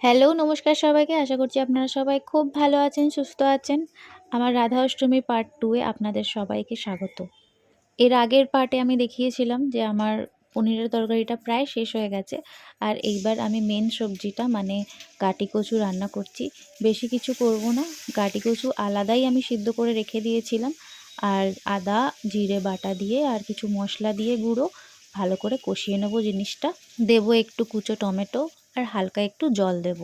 Hello, নমস্কার সবাইকে। আশা করছি আপনারা সবাই খুব ভালো আছেন, সুস্থ আছেন। আমার রাধা অষ্টমী পার্ট টুয়ে আপনাদের সবাইকে স্বাগত। এর আগের পার্টে আমি দেখিয়েছিলাম যে আমার পনিরের তরকারিটা প্রায় শেষ হয়ে গেছে। আর এইবার আমি মেন সবজিটা মানে কাটি কচু রান্না করছি। বেশি কিছু করব না। কাটি কচু আলাদাই আমি সিদ্ধ করে রেখে দিয়েছিলাম। আর আদা, জিরে বাটা দিয়ে আর কিছু মশলা দিয়ে গুঁড়ো ভালো করে কষিয়ে নেব জিনিসটা। দেবো একটু কুচো টমেটো আর হালকা একটু জল দেব।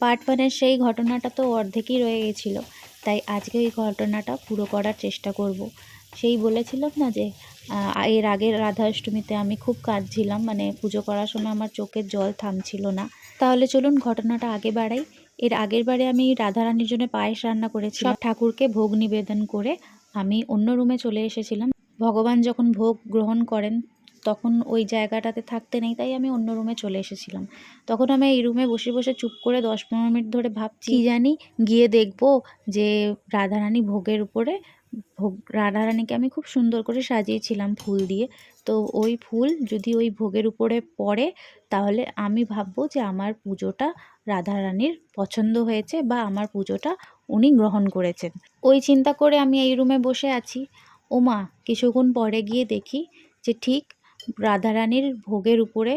পাট পানের সেই ঘটনাটা তো অর্ধেকই রয়ে গেছিল, তাই আজকে ওই ঘটনাটা পুরো করার চেষ্টা করব। সেই বলেছিলাম না যে এর আগের রাধা অষ্টমীতে আমি খুব কাঁদছিলাম মানে পুজো করার সময় আমার চোখের জল থামছিল না। তাহলে চলুন ঘটনাটা আগে বাড়াই। এর আগের বারে আমি রাধারানীর জন্য পায়েস রান্না করেছি সব ঠাকুরকে ভোগ নিবেদন করে আমি অন্য রুমে চলে এসেছিলাম। ভগবান যখন ভোগ গ্রহণ করেন তখন ওই জায়গাটাতে থাকতে নেই, তাই আমি অন্য রুমে চলে এসেছিলাম। তখন আমি এই রুমে বসে বসে চুপ করে দশ পনেরো মিনিট ধরে ভাবছি জানি? গিয়ে দেখব যে রাধারানী ভোগের উপরে, ভোগ, রাধারানীকে আমি খুব সুন্দর করে সাজিয়েছিলাম ফুল দিয়ে। তো ওই ফুল যদি ওই ভোগের উপরে পড়ে, তাহলে আমি ভাববো যে আমার পুজোটা রাধারানীর পছন্দ হয়েছে বা আমার পুজোটা উনি গ্রহণ করেছেন। ওই চিন্তা করে আমি এই রুমে বসে আছি। ওমা, কিছুক্ষণ পরে গিয়ে দেখি যে ঠিক রাধারানীর ভোগের উপরে,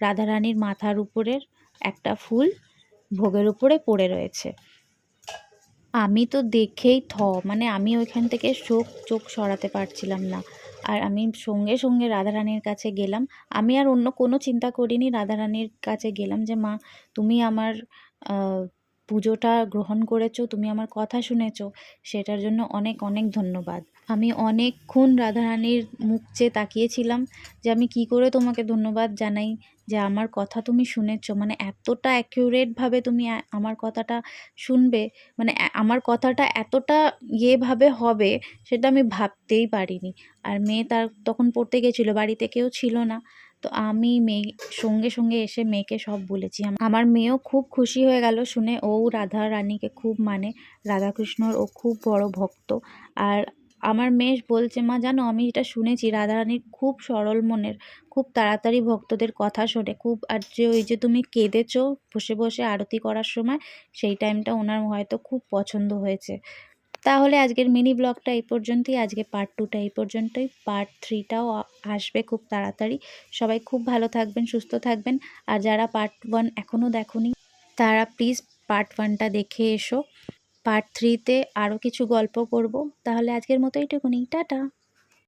রাধারানীর মাথার উপরের একটা ফুল ভোগের উপরে পড়ে রয়েছে। আমি তো দেখেই থ মানে আমি ওইখান থেকে চোখ চোখ সরাতে পারছিলাম না। আর আমি সঙ্গে সঙ্গে রাধারানীর কাছে গেলাম। আমি আর অন্য কোনো চিন্তা করিনি, রাধারানীর কাছে গেলাম যে, মা, তুমি আমার পুজোটা গ্রহণ করেছ, তুমি আমার কথা শুনেছো, সেটার জন্য অনেক অনেক ধন্যবাদ। আমি অনেকক্ষণ রাধারানীর মুখ চেয়ে তাকিয়েছিলাম যে আমি কি করে তোমাকে ধন্যবাদ জানাই, যে আমার কথা তুমি শুনেছো। মানে এতটা অ্যাকিউরেটভাবে তুমি আমার কথাটা শুনবে মানে আমার কথাটা এতটা ইয়েভাবে হবে, সেটা আমি ভাবতেই পারিনি। আর মেয়ে তার তখন পড়তে গেছিল, বাড়িতে কেউ ছিল না। তো আমি মেয়ে সঙ্গে সঙ্গে এসে মেয়েকে সব বলেছি। আমার মেয়েও খুব খুশি হয়ে গেল শুনে। ও রাধা রানীকে খুব মানে রাধাকৃষ্ণর ও খুব বড় ভক্ত। আর আমার মেয়ে বলছে, মা, জানো, আমি এটা শুনেছি রাধারানীর খুব সরল মনের, খুব তাড়াতাড়ি ভক্তদের কথা শোনে। খুব, আর যে ওই যে তুমি কেঁদেছো বসে বসে আরতি করার সময়, সেই টাইমটা ওনার হয়তো খুব পছন্দ হয়েছে। তাহলে আজকের মিনি ব্লগটা এই পর্যন্তই। আজকে পার্ট টুটা এই পর্যন্তই। পার্ট থ্রিটাও আসবে খুব তাড়াতাড়ি। সবাই খুব ভালো থাকবেন, সুস্থ থাকবেন। আর যারা পার্ট ওয়ান এখনও দেখনি, তারা প্লিজ পার্ট ওয়ানটা দেখে এসো। পার্ট থ্রিতে আরও কিছু গল্প করব। তাহলে আজকের মতো এইটুকুনি। টাটা!